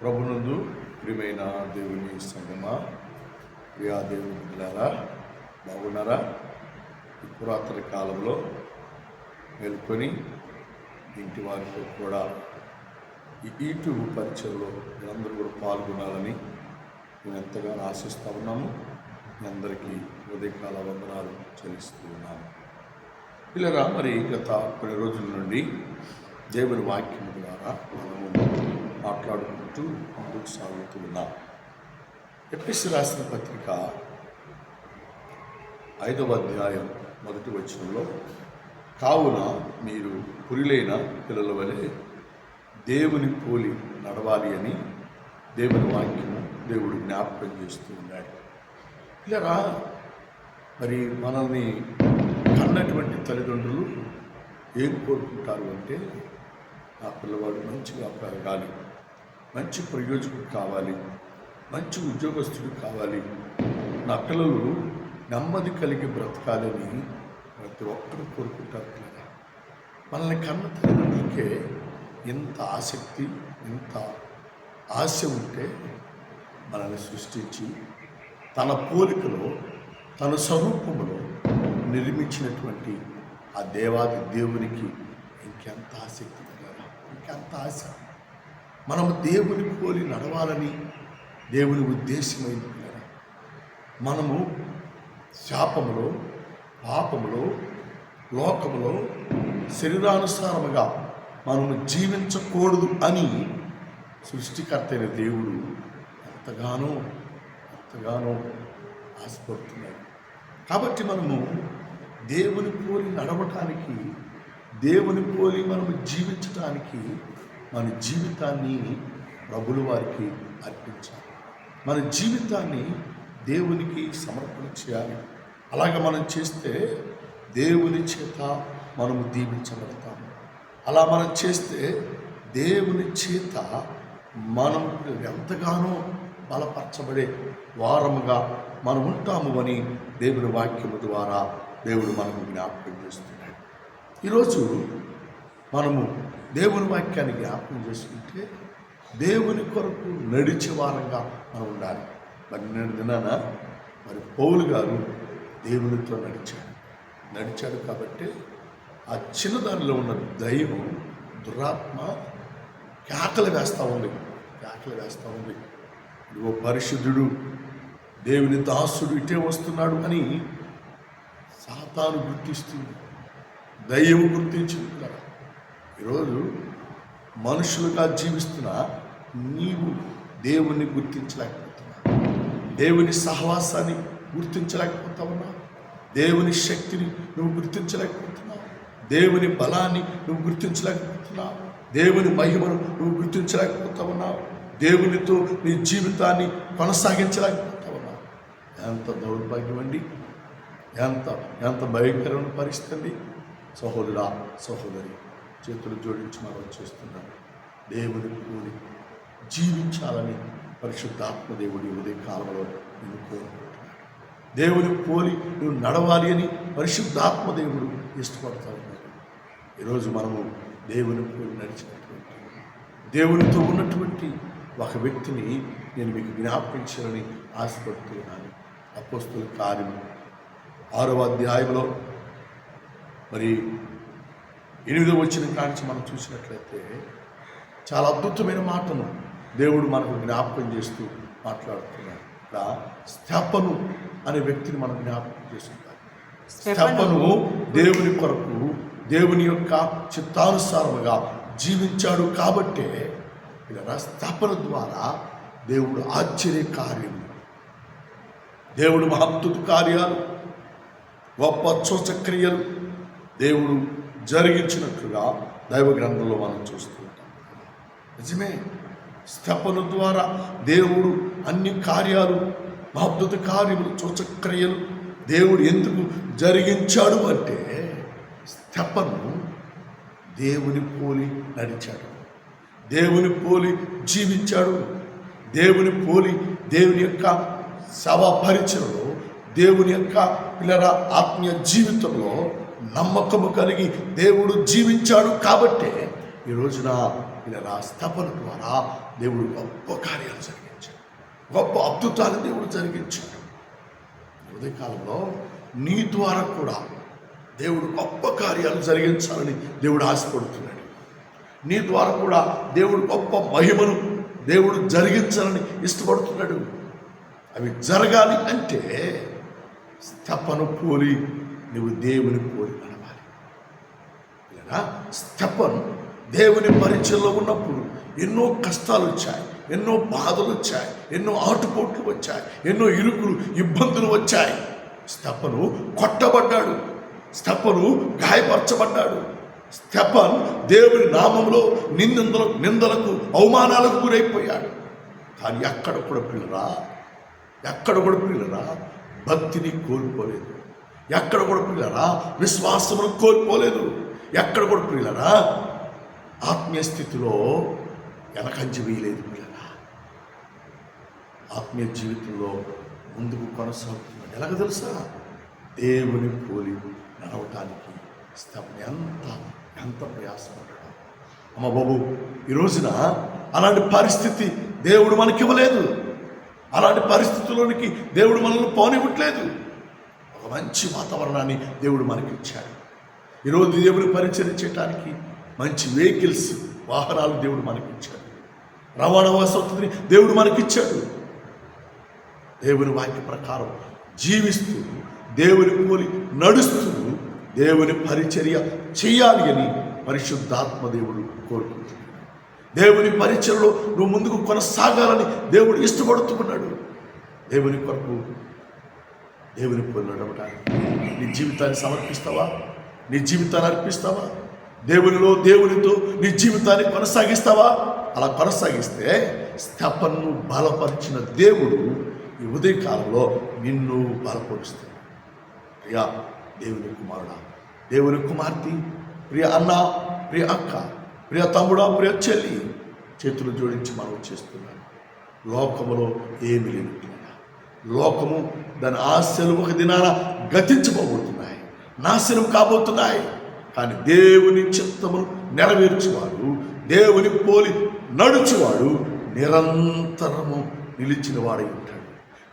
ప్రభునందు ప్రియమైన దేవుని సంగమా ప్రియా దేవుని పిల్లారా బాగున్నారా? ఈ పురాతన కాలంలో మేల్కొని ఇంటి వారితో కూడా ఈ యూట్యూబ్ పరిచయంలో మీరందరూ కూడా పాల్గొనాలని మేము ఎంతగానో ఆశిస్తూ ఉన్నాము మీ అందరికీ ఉదయకాల వందనాలు చెల్లిస్తూ ఉన్నాము పిల్లరా మరి గత కొన్ని రోజుల నుండి దేవుని వాక్యం ద్వారా మాట్లాడుకుంటూ ముందుకు సాగుతూ ఉన్నాం. ఎపిసి రాసిన పత్రిక ఐదవ అధ్యాయం మొదటి వచనంలో కావున మీరు పురిలైన పిల్లల వలె దేవుని పోలి నడవాలి అని దేవుని వాక్యము దేవుడు జ్ఞాపకం చేస్తూ ఉన్నాడు. పిల్లరా మరి మనల్ని కన్నటువంటి తల్లిదండ్రులు ఏం కోరుకుంటారు అంటే నా పిల్లవాడు మంచిగా పెరగాలి. మంచి ప్రయోజకుడు కావాలి మంచి ఉద్యోగస్తుడు కావాలి. నా పిల్లలు నెమ్మది కలిగి బ్రతకాలని ప్రతి ఒక్కరు కోరుకుంటారు పిల్లగా మనల్ని కన్న తల్లిదండ్రులకే ఇంత ఆసక్తి ఇంత ఆశ ఉంటే మనల్ని సృష్టించి తన పోలికలో తన స్వరూపంలో నిర్మించినటువంటి ఆ దేవాది దేవునికి ఇంకెంత ఆసక్తి ఇంకెంత ఆశ? మనము దేవుని పోలి నడవాలని దేవుని ఉద్దేశమైంది మనము శాపములో పాపములో లోకములో శరీరానుసారముగా మనము జీవించకూడదు అని సృష్టికర్తైన దేవుడు ఎంతగానో ఎంతగానో ఆశపడుతున్నాడు. కాబట్టి మనము దేవుని పోలి నడవటానికి దేవుని పోలి మనము జీవించటానికి మన జీవితాన్ని ప్రభులు వారికి అర్పించాలి. మన జీవితాన్ని దేవునికి సమర్పణ చేయాలి. అలాగ మనం చేస్తే దేవుని చేత మనము దీవించబడతాము అలా మనం చేస్తే దేవుని చేత మనం ఎంతగానో బలపరచబడే వారముగా మనం ఉంటాము అని దేవుని వాక్యము ద్వారా దేవుడు మనము జ్ఞాపకం చేస్తున్నాడు. ఈరోజు మనము దేవుని వాక్యాన్ని జ్ఞాపకం చేసుకుంటే దేవుని కొరకు నడిచే వారంగా మనం ఉండాలి. మరి నేను దినాన మరి పౌలు గారు దేవునితో నడిచాడు. నడిచాడు కాబట్టి ఆ చిన్నదానిలో ఉన్న దైవం దురాత్మ కేకలు వేస్తూ ఉంది. కేకలు వేస్తూ ఉంది. ఇదిగో పరిశుద్ధుడు దేవుని దాసుడు ఇటే వస్తున్నాడు అని సాతాను గుర్తిస్తుంది. దయ్యం గుర్తించింది కదా. ఈరోజు మనుషులుగా జీవిస్తున్న నీవు దేవుణ్ణి గుర్తించలేకపోతున్నా దేవుని సహవాసాన్ని గుర్తించలేకపోతావున్నా దేవుని శక్తిని నువ్వు గుర్తించలేకపోతున్నావు. దేవుని బలాన్ని నువ్వు గుర్తించలేకపోతున్నావు. దేవుని మహిమను నువ్వు గుర్తించలేకపోతావున్నావు దేవునితో నీ జీవితాన్ని కొనసాగించలేకపోతావున్నావు ఎంత దౌర్భాగ్యం అండి. ఎంత ఎంత భయంకరమైన పరిస్థితి అండి. సహోదరా సహోదరి చేతులు జోడించి మనం చేస్తున్నాడు దేవుని కూడి జీవించాలని పరిశుద్ధాత్మ దేవుడి ఉదయం కాలంలో నేను కోరుకుంటున్నాను. దేవుని పోలి నువ్వు నడవాలి అని పరిశుద్ధాత్మ దేవుడు ఇష్టపడతా ఉన్నాడు. ఈరోజు మనము దేవుని పోలి నడిచినటువంటి దేవునితో ఉన్నటువంటి ఒక వ్యక్తిని నేను మీకు జ్ఞాపించాలని ఆశపడుతున్నాను. అపోస్తుల కార్యము ఆరవ అధ్యాయంలో మరి ఎనిమిదో వచ్చిన కాంచి మనం చూసినట్లయితే చాలా అద్భుతమైన మాటను దేవుడు మనకు జ్ఞాపకం చేస్తూ మాట్లాడుతున్నాడు ఇక్కడ స్థపను అనే వ్యక్తిని మనం జ్ఞాపకం చేసుకుంటాం. స్థపను దేవుని కొరకు దేవుని యొక్క చిత్తానుసారముగా జీవించాడు కాబట్టే ఇలా స్థాపన ద్వారా దేవుడు ఆశ్చర్య కార్యము దేవుడు మహత్తుత కార్యాలు గొప్ప సూచక్రియలు దేవుడు జరిగించినట్లుగా దైవ గ్రంథంలో మనం చూస్తూ ఉంటాం. నిజమే. స్థపన ద్వారా దేవుడు అన్ని కార్యాలు మహద్భుత కార్యములు చూచక్రియలు దేవుడు ఎందుకు జరిగించాడు అంటే స్థపను దేవుని పోలి నడిచాడు. దేవుని పోలి జీవించాడు. దేవుని పోలి దేవుని యొక్క సభ పరిచయలో దేవుని యొక్క పిల్లల ఆత్మీయ జీవితంలో నమ్మకము కలిగి దేవుడు జీవించాడు కాబట్టే ఈ రోజున పిల్లల స్థపన ద్వారా దేవుడు గొప్ప కార్యాలు జరిగించాడు. గొప్ప అద్భుతాలు దేవుడు జరిగించాడు. ఉదయ కాలంలో నీ ద్వారా కూడా దేవుడు గొప్ప కార్యాలు జరిగించాలని దేవుడు ఆశపడుతున్నాడు. నీ ద్వారా కూడా దేవుడు గొప్ప మహిమను దేవుడు జరిగించాలని ఇష్టపడుతున్నాడు. అవి జరగాలి అంటే స్తపను పోలి నువ్వు దేవుని కోరి నడవాలి. లేదా స్తపన్ దేవుని పరిచయంలో ఉన్నప్పుడు ఎన్నో కష్టాలు వచ్చాయి ఎన్నో బాధలు వచ్చాయి ఎన్నో ఆటుపోట్లు వచ్చాయి ఎన్నో ఇరుకులు ఇబ్బందులు వచ్చాయి. స్తపను కొట్టబడ్డాడు స్తపను గాయపరచబడ్డాడు. స్తెపన్ దేవుని నామంలో నిందలకు నిందలకు అవమానాలకు గురైపోయాడు. కానీ ఎక్కడ కూడా పిల్లరా ఎక్కడ కూడా పిల్లరా భక్తిని కోల్పోలేదు. ఎక్కడ కూడా ప్రియులరా విశ్వాసమును కోల్పోలేదు. ఎక్కడ కూడా ప్రియులరా ఆత్మీయ స్థితిలో వెనకంచి వేయలేదు ప్రియులరా. ఆత్మీయ జీవితంలో ముందుకు కొనసాగుతున్నాడు ఎలాగ తెలుసా? దేవుని పోలి నడవటానికి స్తపన ఎంత ఎంత ప్రయాసపడ్డాడు. అమ్మ బాబు ఈ రోజున అలాంటి పరిస్థితి దేవుడు మనకి ఇవ్వలేదు అలాంటి పరిస్థితుల్లోనికి దేవుడు మనల్ని పోనివ్వట్లేదు. ఒక మంచి వాతావరణాన్ని దేవుడు మనకి ఇచ్చాడు ఈరోజు దేవుని పరిచయం చేయడానికి మంచి వెహికల్స్ వాహనాలు దేవుడు మనకి ఇచ్చాడు రవాణా వసతిని దేవుడు మనకిచ్చాడు. దేవుని వాక్య ప్రకారం జీవిస్తూ దేవుని పోలి నడుస్తూ దేవుని పరిచర్య చేయాలి అని పరిశుద్ధాత్మ దేవుడు కోరుకుంటున్నాడు. దేవుని పరిచయలో నువ్వు ముందుకు కొనసాగాలని దేవుడు ఇష్టపడుతున్నాడు. దేవుని కొరకు దేవుని పొందడమట. నీ జీవితాన్ని సమర్పిస్తావా? నీ జీవితాన్ని అర్పిస్తావా? దేవునిలో దేవునితో నీ జీవితాన్ని కొనసాగిస్తావా? అలా కొనసాగిస్తే స్థపన్ను బలపరిచిన దేవుడు ఈ ఉదయకాలంలో నిన్ను బలపరుస్తాడు. ప్రియా దేవుని కుమారుడా దేవుని కుమార్తె ప్రియ అన్న ప్రియ అక్క ప్రియ తమ్ముడా ప్రియ చెల్లి చేతులు జోడించి మనం చేస్తున్నాను లోకములో ఏమి లేదు లోకము దాని ఆశలు ఒక దినాన గతించబోతున్నాయి. నాశనం కాబోతున్నాయి. కానీ దేవుని చిత్తమును నెరవేర్చువాడు దేవుని పోలి నడుచువాడు నిరంతరము నిలిచిన వాడై ఉంటాడు.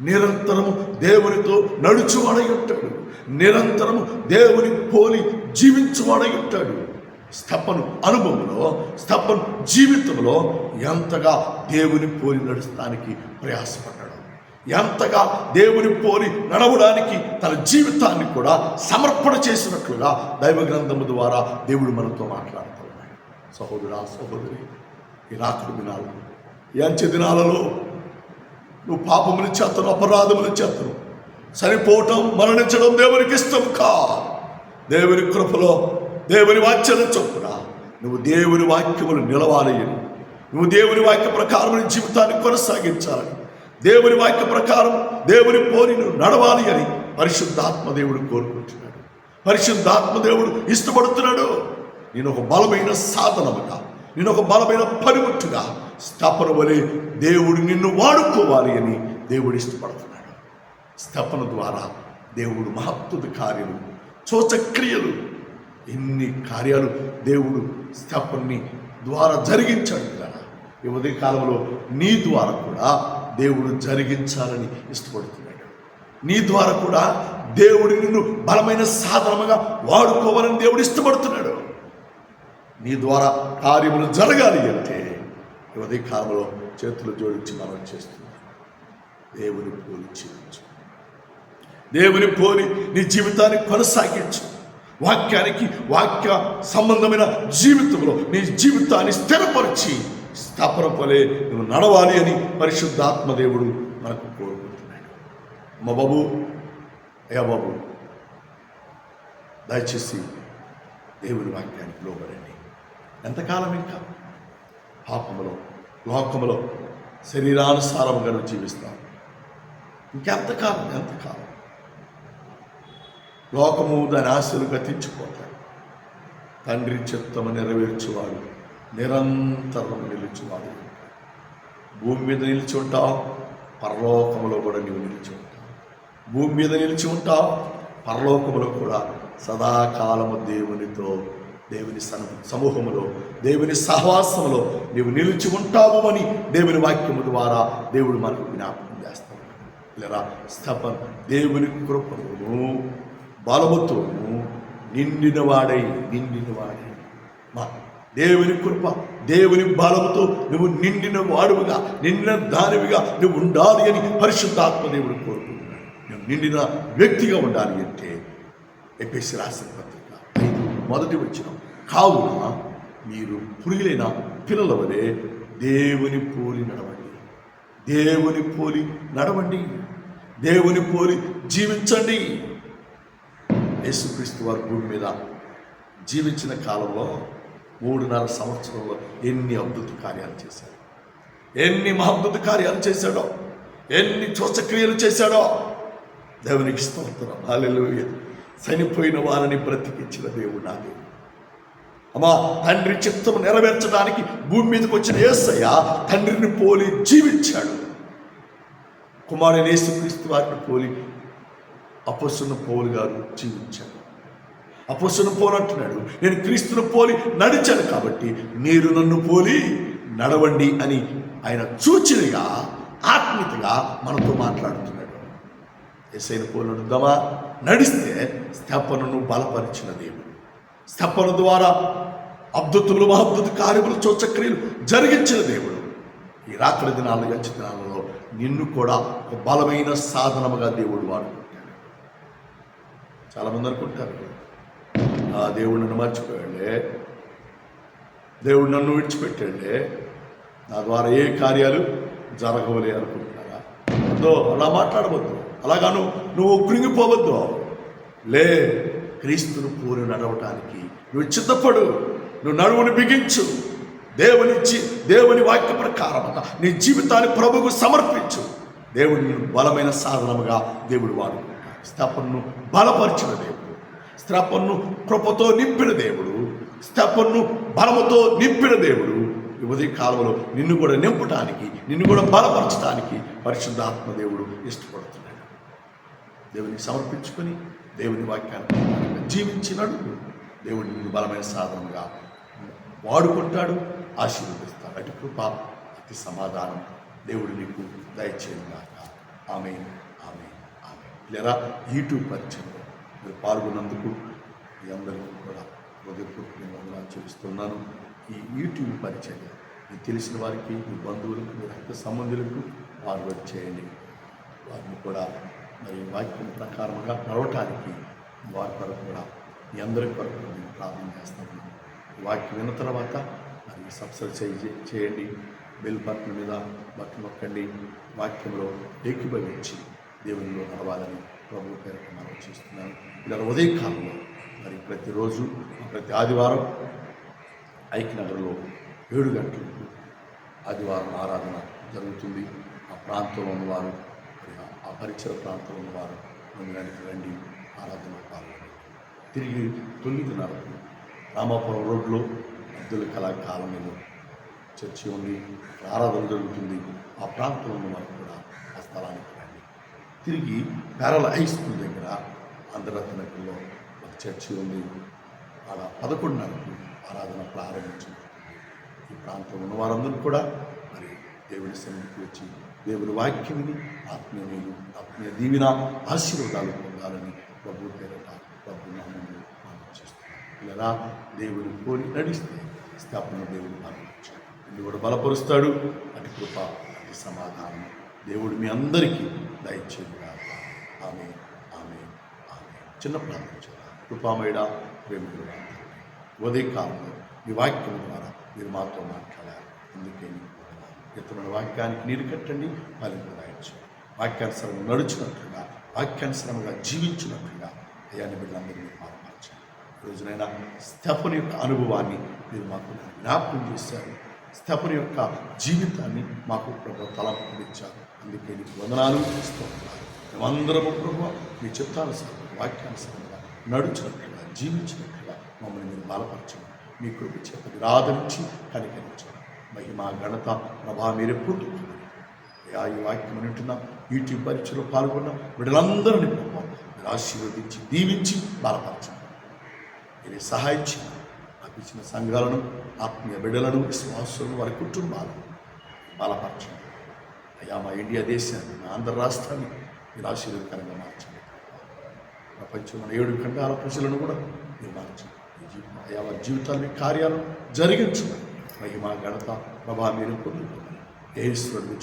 నిరంతరము దేవునితో నడుచువాడై ఉంటాడు. నిరంతరము దేవుని పోలి జీవించువాడై ఉంటాడు. స్తపను అనుభవంలో స్తపను జీవితంలో ఎంతగా దేవుని పోలి నడుస్తానికి ప్రయాసపడ్డాడు ఎంతగా దేవుని పోలి నడవడానికి తన జీవితాన్ని కూడా సమర్పణ చేసినట్లుగా దైవ గ్రంథము ద్వారా దేవుడు మనతో మాట్లాడుతున్నాడు సహోదరా సహోదరి ఈ రాత్రి దినాలు ఈ అంచె దినాలలో నువ్వు పాపములు చేతను అపరాధములు చేతను చనిపోవటం మరణించడం దేవునికి ఇష్టం కా? దేవుని కృపలో దేవుని వాక్యం చొప్పున నువ్వు దేవుని వాక్యములు నిలవాలి నువ్వు దేవుని వాక్య ప్రకారం జీవితాన్ని కొనసాగించాలని దేవుని వాక్య ప్రకారం దేవుని పోని నడవాలి అని పరిశుద్ధాత్మ దేవుడు కోరుకుంటున్నాడు. పరిశుద్ధాత్మ దేవుడు ఇష్టపడుతున్నాడు. నేను ఒక బలమైన సాధనముగా నేను ఒక బలమైన పనిముట్టుగా స్థాపన వలె దేవుడు నిన్ను వాడుకోవాలి అని దేవుడు ఇష్టపడుతున్నాడు. స్థాపన ద్వారా దేవుడు మహత్తుద కార్యలు చోచక్రియలు ఎన్ని కార్యాలు దేవుడు స్థాపనని ద్వారా జరిగించాడు కదా. ఈ ఉదయ కాలంలో నీ ద్వారా కూడా దేవుడు జరిగించాలని ఇష్టపడుతున్నాడు. నీ ద్వారా కూడా దేవుడు నిన్ను బలమైన సాధనముగా వాడుకోవాలని దేవుడు ఇష్టపడుతున్నాడు. నీ ద్వారా కార్యములు జరగాలి అంటే ఉదయ కాలంలో చేతులు జోడించి మనం చేస్తున్నాం. దేవుని పోలి జీవించు. దేవుని పోలి నీ జీవితాన్ని కొనసాగించు. వాక్యానికి వాక్య సంబంధమైన జీవితంలో నీ జీవితాన్ని స్థిరపరిచి స్థాపన పోలే నువ్వు నడవాలి అని పరిశుద్ధాత్మ దేవుడు మనకు కోరుకుంటున్నాడు. మా బాబు అయ్యా బాబు దయచేసి దేవుని వాక్యానికి లోబడండి. ఎంతకాలం ఇంకా? పాపములో లోకములో శరీరానుసారముగా జీవిస్తాం ఇంకెంతకాలం ఎంతకాలం లోకము దాని ఆశలు గతించిపోతాయి. తండ్రి చిత్తము నెరవేర్చువాడు నిరంతరం నిలిచివాడు భూమి మీద నిలిచి ఉంటావు పరలోకములో కూడా నీవు నిలిచి ఉంటావు భూమి మీద నిలిచి ఉంటావు పరలోకములో కూడా సదాకాలము దేవునితో దేవుని సమూహములో దేవుని సహవాసములో నీవు నిలిచి ఉంటావు అని దేవుని వాక్యము ద్వారా దేవుడు మనకు జ్ఞాపకం చేస్తాడు. లేదా స్థపన్ దేవుని కృపను బలముతోను నిండిన వాడై నిండిన వాడై మా దేవుని కృప దేవుని బలముతో నువ్వు నిండిన వాడువుగా నిండిన దానివిగా నువ్వు ఉండాలి అని పరిశుద్ధాత్మ దేవుడు కోరుకుంటున్నాడు. నువ్వు నిండిన వ్యక్తిగా ఉండాలి అంటే ఎపిసి రాసిన పత్రిక ఐదు మొదటి వచ్చిన కావున మీరు పురుగులైన పిల్లల వలె దేవుని పోలి నడవండి. దేవుని పోలి నడవండి. దేవుని పోలి జీవించండి. యేసుక్రీస్తు వారి భూమి మీద జీవించిన కాలంలో మూడున్నర సంవత్సరంలో ఎన్ని అద్భుత కార్యాలు చేశాడు? ఎన్ని మహద్భుత కార్యాలు చేశాడో? ఎన్ని శ్వాసక్రియలు చేశాడో? దేవునికి స్తోత్రం. అల్లెలు చనిపోయిన వారిని బ్రతికించిన దేవుడు నా దేవుడు. అమ్మా తండ్రి చిత్తం నెరవేర్చడానికి భూమి మీదకి వచ్చిన ఏసయ్య తండ్రిని పోలి జీవించాడు. కుమారుని యేసుక్రీస్తు వారిని పోలి అపస్సును పౌలు గారు జీవించాడు. అపస్సును పోలంటున్నాడు నేను క్రీస్తును పోలి నడిచాను కాబట్టి మీరు నన్ను పోలి నడవండి అని ఆయన సూచనగా ఆత్మీయతగా మనతో మాట్లాడుతున్నాడు. ఎస్ఐన పోలనుద్దామా? నడిస్తే స్థపనను బలపరిచిన దేవుడు. స్థపన ద్వారా అద్భుతులు మహద్భుత కార్యములు చోచక్రియలు జరిగించిన దేవుడు. ఈ రాత్రి దినాలు గంచి దినాలలో నిన్ను కూడా ఒక బలమైన సాధనముగా దేవుడు వాడుకుంటాడు. చాలామంది అనుకుంటారు. ఆ దేవుడు నన్ను మర్చిపోయాడే. దేవుడు నన్ను విడిచిపెట్టాడే. నా ద్వారా ఏ కార్యాలు జరగవలే అనుకుంటున్నారా? వద్దు అలా మాట్లాడవద్దు. అలాగాను నువ్వు కృంగిపోవద్దు లే క్రీస్తును పూరి నడవటానికి నువ్వు చిత్తపడు. నువ్వు నడువుని బిగించు. దేవుని దేవుని వాక్య ప్రకారం నీ జీవితాన్ని ప్రభుకు సమర్పించు. దేవుడు బలమైన సాధనముగా దేవుడు వాడు స్థాపనను బలపరిచిన దేవుడు. స్తపన్ను కృపతో నింపిన దేవుడు స్తపన్ను బలముతో నింపిన దేవుడు. ఉదయ కాలంలో నిన్ను కూడా నింపటానికి నిన్ను కూడా బలపరచడానికి పరిశుద్ధాత్మ దేవుడు ఇష్టపడుతున్నాడు. దేవుని సమర్పించుకొని దేవుని వాక్యాన్ని జీవించినాడు. దేవుడు నిన్ను బలమైన సాధనంగా వాడుకుంటాడు ఆశీర్వదిస్తాడు. అటు కృప అతి సమాధానం దేవుడు నీకు దయచేయగాక ఆమె ఆమె ఆమె లేదా యూట్యూబ్ పరిచయంలో మీరు పాల్గొన్నందుకు మీ అందరికీ కూడా హృదయపూర్వకంగా ఆచరిస్తున్నాను ఈ యూట్యూబ్ పరిచయం మీకు తెలిసిన వారికి మీ బంధువులకు మీ రక్త సంబంధులకు ఫార్వర్డ్ చేయండి. వారిని కూడా మరి వాక్యం ప్రకారంగా నడవటానికి వారి కొరకు కూడా మీ అందరి కొరకు నేను ప్రార్థన చేస్తాను వాక్యం విన్న తర్వాత మరి సబ్స్క్రైబ్ చేయండి. బెల్ బటన్ మీద బటన్ నొక్కండి. వాక్యంలో ఏకీభవించి దేవునిలో నడవాలని ప్రభు పేరు మనం చేస్తున్నాను. ఇలా ఉదయకాలంలో మరి ప్రతిరోజు ప్రతి ఆదివారం ఐక్యనగర్లో ఏడు గంటలకు ఆదివారం ఆరాధన జరుగుతుంది. ఆ ప్రాంతంలో ఉన్నవారు ఆ- ఆ పరిసర ప్రాంతంలో ఉన్నవారు ముందుగానికి రండి ఆరాధన పాల్గొనండి. తిరిగి తొమ్మిదిన్నరకు రామాపురం రోడ్లో అబ్దుల్ కలాం కాలనీలో చర్చి ఉండి ఆరాధన జరుగుతుంది. ఆ ప్రాంతంలో ఉన్నవారు కూడా ఆ స్థలానికి రండి. తిరిగి పేరల హై స్కూల్ దగ్గర ఆంధ్రరత్నకుల్లో ఒక చర్చి ఉంది. ఆడ పదకొండున్నరకు ఆరాధన ప్రారంభించింది ఈ ప్రాంతంలో ఉన్న వారందరూ కూడా మరి దేవుడి సన్నిధికి వచ్చి దేవుని వాక్యం విని ఆత్మీయ మేలు ఆత్మీయ దీవిన ఆశీర్వాదాలు పొందాలని ప్రభు పేరట ప్రభు నామంలో మనం చేస్తున్నాం ఇలా దేవుని కోరి నడిస్తే స్థాపన దేవుడు మరణించాడు దేవుడు బలపరుస్తాడు. అటు కృప అటు సమాధానం దేవుడు మీ అందరికీ దయచేయగా ఆమె ఆమె ఆమె చిన్న ప్రార్థన చేద్దాం. కృపామేడ ప్రేమికుడు ఉదయకాలంలో మీ వాక్యం ద్వారా మీరు మాతో మాట్లాడాలి. అందుకే ఇతరుల వాక్యానికి నీరు కట్టండి ఫలింపు రాయొచ్చు. వాక్యానుసరం నడుచున్నట్లుగా వాక్యానుసరంగా జీవించినట్లుగా అయ్యాన్ని బిడ్డలందరినీ మారపరచండి. ఈ రోజునైనా స్తెఫన్ యొక్క అనుభవాన్ని మీరు మాకు జ్ఞాపకం చేశారు. స్తెఫన్ యొక్క జీవితాన్ని మాకు ప్రభు తలంపు ఇచ్చారు. అందుకే నీకు వందనాలు స్తోత్రాలు. మేమందరము ప్రభు మీ చిత్తానుసారంగా వాక్యానుసరంగా నడుచినట్లుగా జీవించినట్లుగా మమ్మల్ని మీరు బలపరచండి. మీ కృప చేత మీరు ఆదరించి కనికరించండి. మహిమ ఘనత ప్రభా మీరే పొందుకోండి ఆ ఈ వాక్యం వింటున్నాం. యూట్యూబ్ పరీక్షలో పాల్గొన్న. వీళ్ళందరినీ ప్రభావం మీరు ఆశీర్వదించి దీవించి బలపరచండి. మీరు సహాయం చేయండి. నా ఇచ్చిన సంఘాలను ఆత్మీయ బిడ్డలను విశ్వాసులను వారి కుటుంబాలను బలపరచండి. అయ్యా మా ఇండియా దేశాన్ని మా ఆంధ్ర రాష్ట్రాన్ని మీరు ఆశీర్వదకరంగా మార్చండి. ప్రపంచంలో ఏడు కంటే ప్రజలను కూడా మీరు మార్చండి. మీ జీవితం అయ్యా వారి జీవితాలు మీ కార్యాలు జరిగించమని మహిమ ఘనత ప్రభా మీరు పొందుకోమని ఏ ఈశ్వరుడు